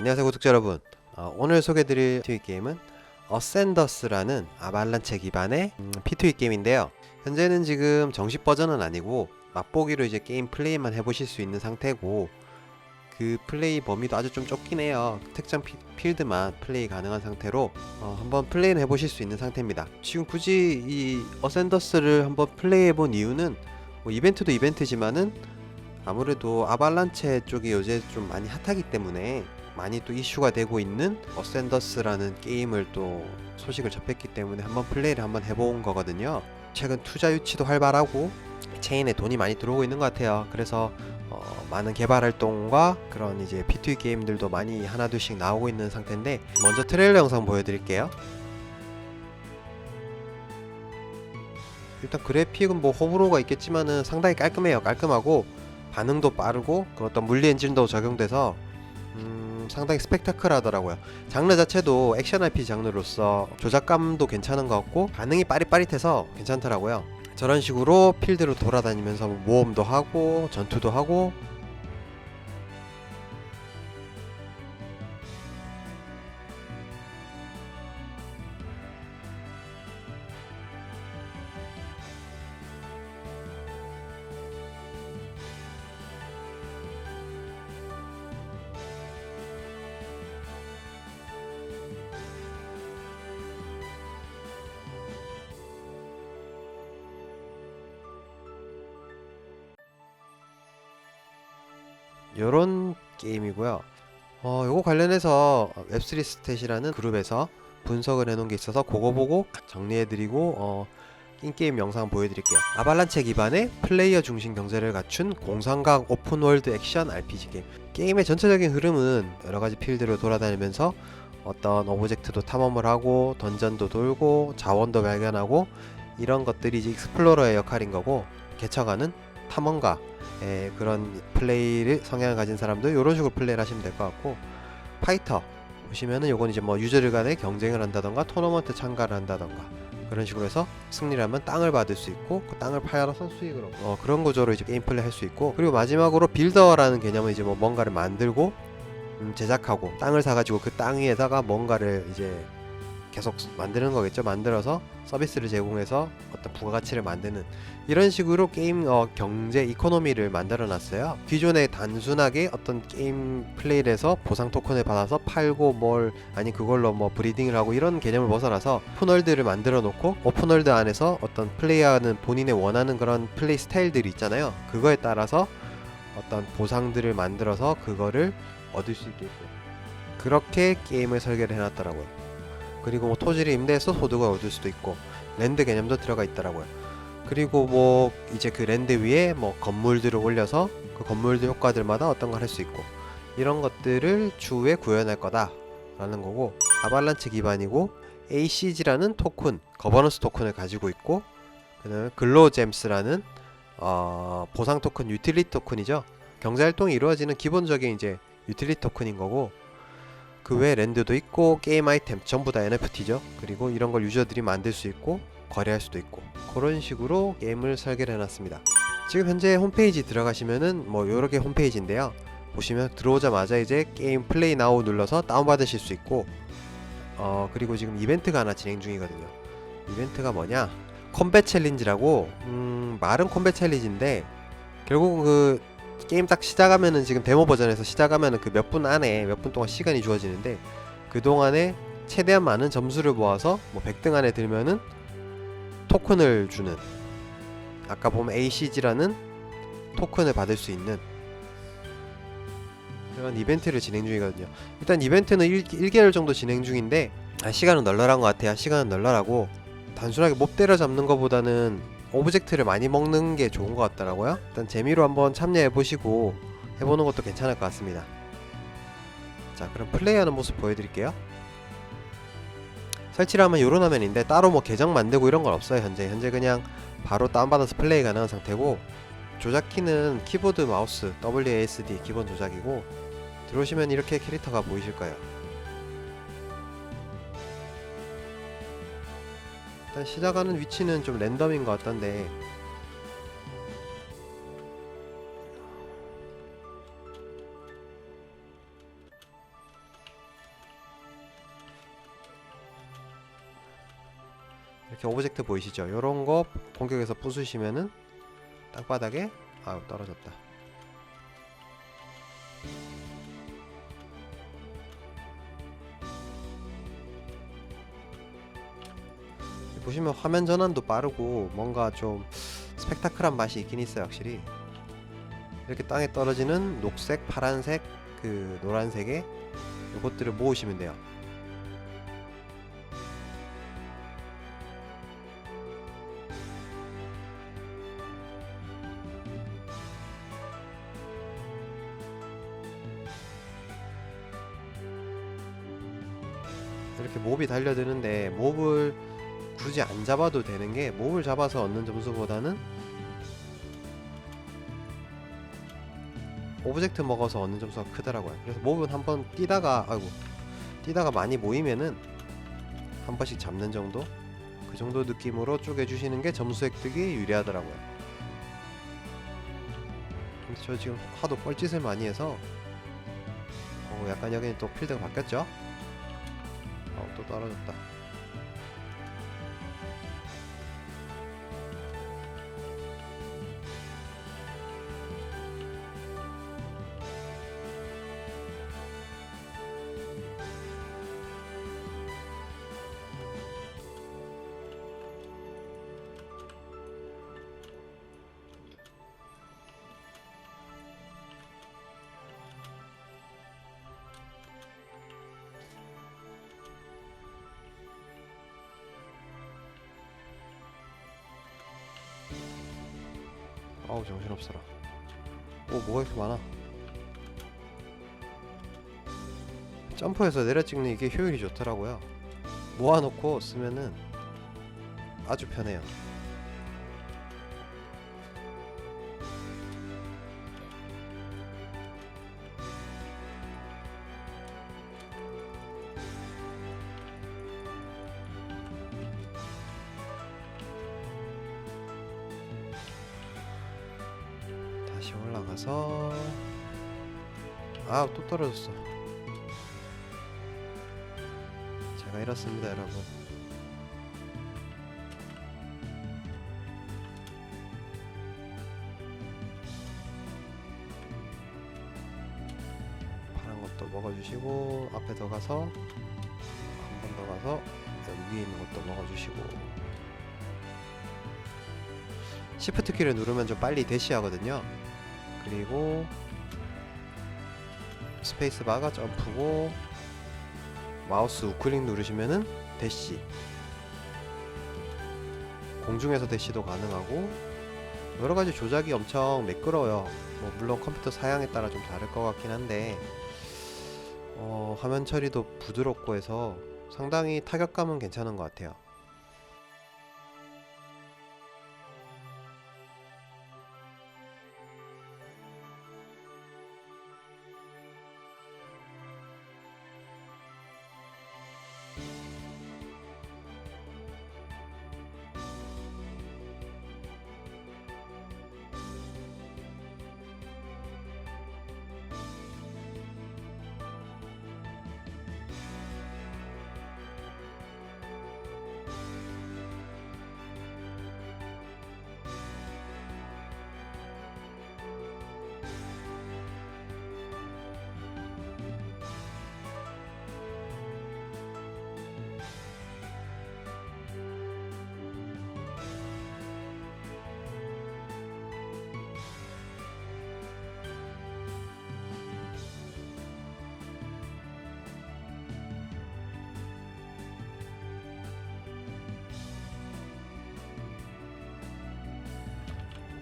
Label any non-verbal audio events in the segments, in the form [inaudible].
안녕하세요 구독자 여러분. 어, 오늘 소개해드릴 P2E 게임은 어센더스라는 아발란체 기반의 음, P2E 게임인데요. 현재는 지금 정식 버전은 아니고 맛보기로 이제 게임 플레이만 해보실 수 있는 상태고 그 플레이 범위도 아주 좀 좁긴 해요. 특정 피- 필드만 플레이 가능한 상태로 어, 한번 플레이를 해보실 수 있는 상태입니다. 지금 굳이 이 어센더스를 한번 플레이해본 이유는 뭐 이벤트도 이벤트지만은 아무래도 아발란체 쪽이 요새 좀 많이 핫하기 때문에 많이 또 이슈가 되고 있는 어센더스라는 게임을 또 소식을 접했기 때문에 한번 플레이를 한번 해본 거거든요. 최근 투자 유치도 활발하고 체인에 돈이 많이 들어오고 있는 것 같아요. 그래서 어, 많은 개발 활동과 그런 이제 P2E 게임들도 많이 하나둘씩 나오고 있는 상태인데 먼저 트레일러 영상 보여드릴게요. 일단 그래픽은 뭐 호불호가 있겠지만은 상당히 깔끔해요. 깔끔하고 반응도 빠르고 그 어떤 물리 엔진도 적용돼서 음, 상당히 스펙타클하더라고요. 장르 자체도 액션 RPG 장르로서 조작감도 괜찮은 것 같고 반응이 빠릿빠릿해서 괜찮더라고요. 저런 식으로 필드로 돌아다니면서 모험도 하고 전투도 하고 요런 게임이고요. 어, 요거 관련해서 웹3 스탯이라는 그룹에서 분석을 해놓은 게 있어서 그거 보고 정리해드리고 어, 인게임 영상 보여드릴게요. 아발란체 기반의 플레이어 중심 경제를 갖춘 공상각 오픈월드 액션 RPG 게임. 게임의 전체적인 흐름은 여러가지 필드로 돌아다니면서 어떤 오브젝트도 탐험을 하고 던전도 돌고 자원도 발견하고 이런 것들이 이제 익스플로러의 역할인 거고 개척하는 탐험가 예, 그런 플레이를 성향을 가진 사람들 이런 식으로 플레이를 하시면 될 것 같고 파이터 보시면은 요건 이제 뭐 유저들 간의 경쟁을 한다던가 토너먼트 참가를 한다던가 그런 식으로 해서 승리를 하면 땅을 받을 수 있고 그 땅을 팔아서 수익을 얻고 어, 그런 구조로 이제 게임 플레이 할 수 있고 그리고 마지막으로 빌더라는 개념은 이제 뭐 뭔가를 만들고 음, 제작하고 땅을 사가지고 그 땅 위에다가 뭔가를 이제 계속 만드는 거겠죠. 만들어서 서비스를 제공해서 어떤 부가가치를 만드는 이런 식으로 게임 어, 경제 이코노미를 만들어 놨어요. 기존에 단순하게 어떤 게임 플레이를 해서 보상 토큰을 받아서 팔고 뭘 아니 그걸로 뭐 브리딩을 하고 이런 개념을 벗어나서 오픈월드를 만들어 놓고 오픈월드 안에서 어떤 플레이어는 본인의 원하는 그런 플레이 스타일들이 있잖아요. 그거에 따라서 어떤 보상들을 만들어서 그거를 얻을 수 있게끔 그렇게 게임을 설계를 해놨더라고요. 그리고 뭐 토지를 임대해서 소득을 얻을 수도 있고 랜드 개념도 들어가 있더라고요. 그리고 뭐 이제 그 랜드 위에 뭐 건물들을 올려서 그 건물들 효과들마다 어떤 걸 할 수 있고 이런 것들을 추후에 구현할 거다라는 거고 아발란체 기반이고 ACG라는 토큰 거버넌스 토큰을 가지고 있고 그다음에 글로잼스라는 어, 보상 토큰 유틸리티 토큰이죠. 경제 활동이 이루어지는 기본적인 이제 유틸리티 토큰인 거고 그 외에 랜드도 있고 게임 아이템 전부 다 NFT죠. 그리고 이런 걸 유저들이 만들 수 있고 거래할 수도 있고 그런 식으로 게임을 설계를 해놨습니다. 지금 현재 홈페이지 들어가시면은 뭐 요렇게 홈페이지인데요. 보시면 들어오자마자 이제 게임 플레이 나우 눌러서 다운받으실 수 있고 어 그리고 지금 이벤트가 하나 진행 중이거든요. 이벤트가 뭐냐? 컴뱃 챌린지라고 음 말은 컴뱃 챌린지인데 결국은 그 게임 딱 시작하면은 지금 데모 버전에서 시작하면은 그 몇 분 안에 몇 분 동안 시간이 주어지는데 그 동안에 최대한 많은 점수를 모아서 뭐 100등 안에 들면은 토큰을 주는 아까 보면 ACG라는 토큰을 받을 수 있는 그런 이벤트를 진행 중이거든요. 일단 이벤트는 1, 1개월 정도 진행 중인데 아, 시간은 널널한 것 같아요. 시간은 널널하고 단순하게 몹 때려잡는 것보다는 오브젝트를 많이 먹는 게 좋은 것 같더라고요. 일단 재미로 한번 참여해 보시고 해보는 것도 괜찮을 것 같습니다. 자, 그럼 플레이하는 모습 보여드릴게요. 설치를 하면 요런 화면인데 따로 뭐 계정 만들고 이런 건 없어요. 현재 현재 그냥 바로 다운받아서 플레이 가능한 상태고 조작키는 키보드 마우스 WASD 기본 조작이고 들어오시면 이렇게 캐릭터가 보이실 거예요. 일단 시작하는 위치는 좀 랜덤인 것 같던데 이렇게 오브젝트 보이시죠? 이런거 공격에서 부수시면은 땅바닥에 아 떨어졌다 보시면 화면 전환도 빠르고 뭔가 좀 스펙타클한 맛이 있긴 있어요 확실히. 이렇게 땅에 떨어지는 녹색, 파란색, 그 노란색의 이것들을 모으시면 돼요. 이렇게 몹이 달려드는데 몹을 굳이 안 잡아도 되는 게 몹을 잡아서 얻는 점수보다는 오브젝트 먹어서 얻는 점수가 크더라고요. 그래서 몹은 한번 뛰다가 아이고 뛰다가 많이 모이면은 한 번씩 잡는 정도 그 정도 느낌으로 쪼개주시는 게 점수 획득이 유리하더라고요. 근데 저 지금 하도 뻘짓을 많이 해서 어, 약간 여기는 또 필드가 바뀌었죠? 어, 또 떨어졌다. 아우 정신없어라. 오 뭐가 이렇게 많아? 점프해서 내려 찍는 이게 효율이 좋더라고요. 모아놓고 쓰면은 아주 편해요 올라가서. 아 또 떨어졌어. 제가 이렇습니다 여러분. 파란 것도 먹어주시고 앞에 더 가서 한 번 더 가서 여기 위에 있는 것도 먹어주시고. 시프트 키를 누르면 좀 빨리 대시하거든요 그리고 스페이스 바가 점프고 마우스 우클릭 누르시면은 대시 공중에서 대시도 가능하고 여러 가지 조작이 엄청 매끄러워요. 뭐 물론 컴퓨터 사양에 따라 좀 다를 것 같긴 한데 어, 화면 처리도 부드럽고 해서 상당히 타격감은 괜찮은 것 같아요.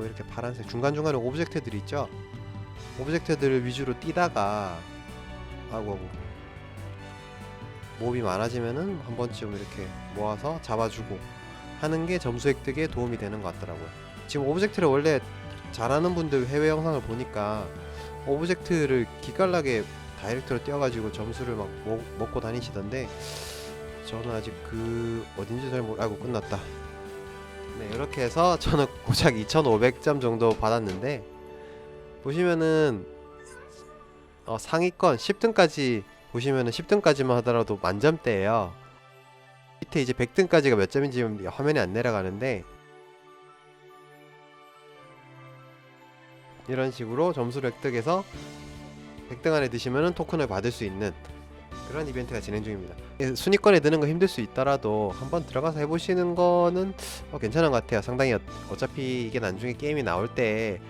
또 이렇게 파란색 중간중간에 오브젝트들이 있죠? 오브젝트들을 위주로 뛰다가 아이고 아이고. 몹이 많아지면은 한 번쯤 이렇게 모아서 잡아주고 하는 게 점수 획득에 도움이 되는 것 같더라고요. 지금 오브젝트를 원래 잘하는 분들 해외 영상을 보니까 오브젝트를 기깔나게 다이렉트로 띄워가지고 점수를 막 먹, 먹고 다니시던데 저는 아직 그 어딘지 잘 모르 아이고 끝났다 네, 이렇게 해서 저는 [laughs] 고작 2,500점 정도 받았는데 보시면은 어, 상위권 10등까지 보시면은 10등까지만 하더라도 만점대예요. 밑에 이제 100등까지가 몇 점인지 화면에 안 내려가는데 이런 식으로 점수를 획득해서 100등 안에 드시면은 토큰을 받을 수 있는 그런 이벤트가 진행 중입니다. 예, 순위권에 드는 거 힘들 수 있더라도 한번 들어가서 해보시는 거는 어, 괜찮은 것 같아요. 상당히 어, 어차피 이게 나중에 게임이 나올 때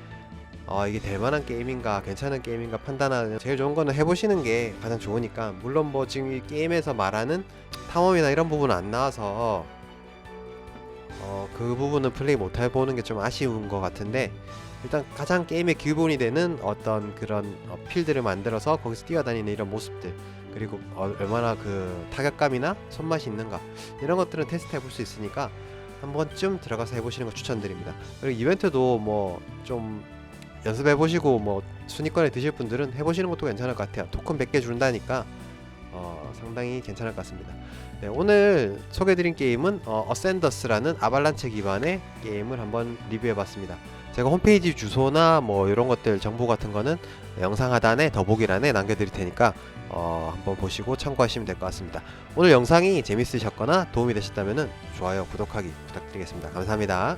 어, 이게 될 만한 게임인가 괜찮은 게임인가 판단하는 제일 좋은 거는 해보시는 게 가장 좋으니까 물론 뭐 지금 이 게임에서 말하는 탐험이나 이런 부분은 안 나와서 어, 그 부분은 플레이 못 해보는 게 좀 아쉬운 것 같은데 일단 가장 게임의 기본이 되는 어떤 그런 어, 필드를 만들어서 거기서 뛰어다니는 이런 모습들 그리고 어, 얼마나 그 타격감이나 손맛이 있는가 이런 것들은 테스트 해볼 수 있으니까 한 번쯤 들어가서 해보시는 거 추천드립니다. 그리고 이벤트도 뭐 좀 연습해 보시고 뭐 순위권에 드실 분들은 해보시는 것도 괜찮을 것 같아요. 토큰 100개 준다니까 어, 상당히 괜찮을 것 같습니다. 네, 오늘 소개드린 게임은 어, 어센더스라는 아발란체 기반의 게임을 한번 리뷰해봤습니다. 제가 홈페이지 주소나 뭐 이런 것들 정보 같은 거는 영상 하단에 더보기란에 남겨드릴 테니까 어, 한번 보시고 참고하시면 될 것 같습니다. 오늘 영상이 재밌으셨거나 도움이 되셨다면 좋아요, 구독하기 부탁드리겠습니다. 감사합니다.